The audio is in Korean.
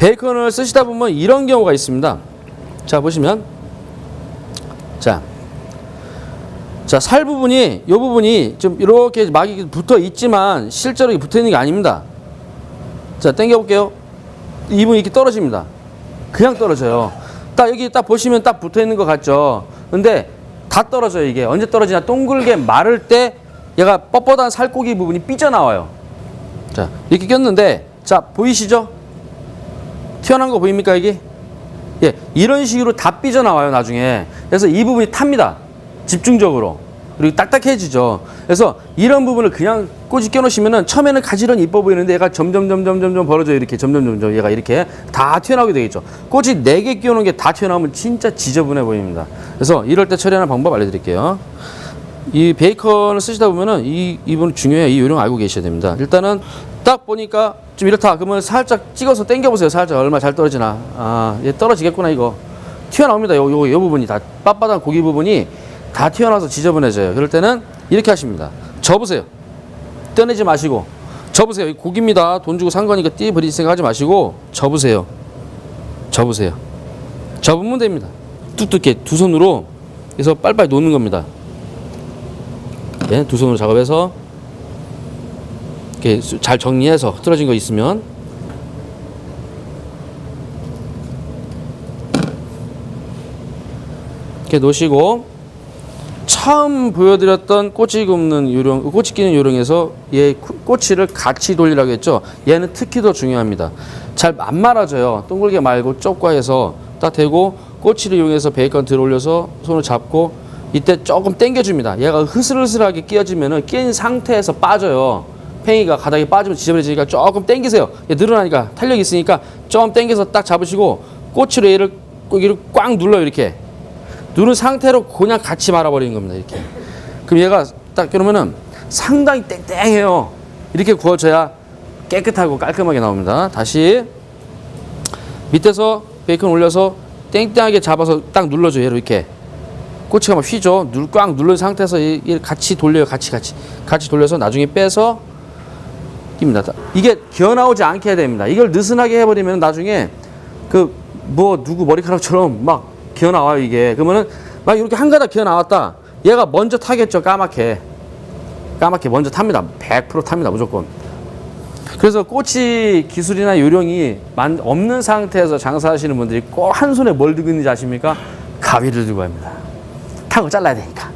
베이컨을 쓰시다 보면 이런 경우가 있습니다. 자, 보시면. 자. 자, 살 부분이, 이 부분이 좀 이렇게 막이 붙어 있지만 실제로 붙어 있는 게 아닙니다. 자, 당겨볼게요. 이 부분이 이렇게 떨어집니다. 그냥 떨어져요. 딱 여기 딱 보시면 딱 붙어 있는 것 같죠. 근데 다 떨어져요, 이게. 언제 떨어지냐. 동글게 마를 때 얘가 뻣뻣한 살코기 부분이 삐져나와요. 자, 이렇게 꼈는데, 자, 보이시죠? 튀어나온 거 보입니까, 이게? 예, 이런 식으로 다 삐져나와요, 나중에. 그래서 이 부분이 탑니다. 집중적으로. 그리고 딱딱해지죠. 그래서 이런 부분을 그냥 꼬지 껴놓으시면은 처음에는 가지런히 이뻐 보이는데 얘가 점점, 점점, 점점 벌어져요. 이렇게 점점, 점점 얘가 이렇게 다 튀어나오게 되겠죠. 꼬지 네개 끼워놓은 게다 튀어나오면 진짜 지저분해 보입니다. 그래서 이럴 때 처리하는 방법 알려드릴게요. 이 베이컨을 쓰시다 보면은 이 이분 중요해요. 이 요령 알고 계셔야 됩니다. 일단은 딱 보니까 좀 이렇다. 그러면 살짝 찍어서 당겨 보세요. 살짝 얼마 잘 떨어지나. 아, 얘 떨어지겠구나 이거. 튀어나옵니다. 요, 요, 요 부분이 다 빳빳한 고기 부분이 다 튀어나와서 지저분해져요. 그럴 때는 이렇게 하십니다. 접으세요. 떼내지 마시고 접으세요. 이 고기입니다. 돈 주고 산 거니까 띠 버리지 생각하지 마시고 접으세요. 접으세요. 접으면 됩니다. 뚝뚝 이렇게 두 손으로 그래서 빨리빨리 놓는 겁니다. 예, 두 손으로 작업해서 이렇게 잘 정리해서 흐트러진 거 있으면 이렇게 놓으시고 처음 보여드렸던 꼬치 굽는 요령, 꼬치 끼는 요령에서 얘 꼬치를 같이 돌리라고 했죠. 얘는 특히 더 중요합니다. 잘 안 말아져요. 동글게 말고 쪽과 해서 딱 대고 꼬치를 이용해서 베이컨 들어올려서 손을 잡고 이때 조금 당겨줍니다. 얘가 흐슬흐슬하게 끼어지면은 끼인 상태에서 빠져요. 팽이가 가닥이 빠지면 지저분해지니까 조금 당기세요. 얘 늘어나니까 탄력이 있으니까 조금 당겨서 딱 잡으시고 꼬치로 얘를 여기를 꽉 눌러요 이렇게. 누른 상태로 그냥 같이 말아버리는 겁니다. 이렇게. 그럼 얘가 딱 그러면은 상당히 땡땡해요. 이렇게 구워져야 깨끗하고 깔끔하게 나옵니다. 다시 밑에서 베이컨 올려서 땡땡하게 잡아서 딱 눌러줘요. 얘로 이렇게. 꼬치가 막 휘죠. 눌, 꽉 눌른 상태에서 같이 돌려요. 같이 같이 같이 돌려서 나중에 빼서 입니다. 이게 기어 나오지 않게 해야 됩니다. 이걸 느슨하게 해버리면 나중에 그 뭐 누구 머리카락처럼 막 기어 나와요 이게. 그러면은 막 이렇게 한 가닥 기어 나왔다. 얘가 먼저 타겠죠. 까맣게. 까맣게 먼저 탑니다. 100% 탑니다. 무조건. 그래서 꼬치 기술이나 요령이 만- 없는 상태에서 장사하시는 분들이 꼭 한 손에 뭘 들고 있는지 아십니까? 가위를 들고 합니다. 타고 잘라야 되니까.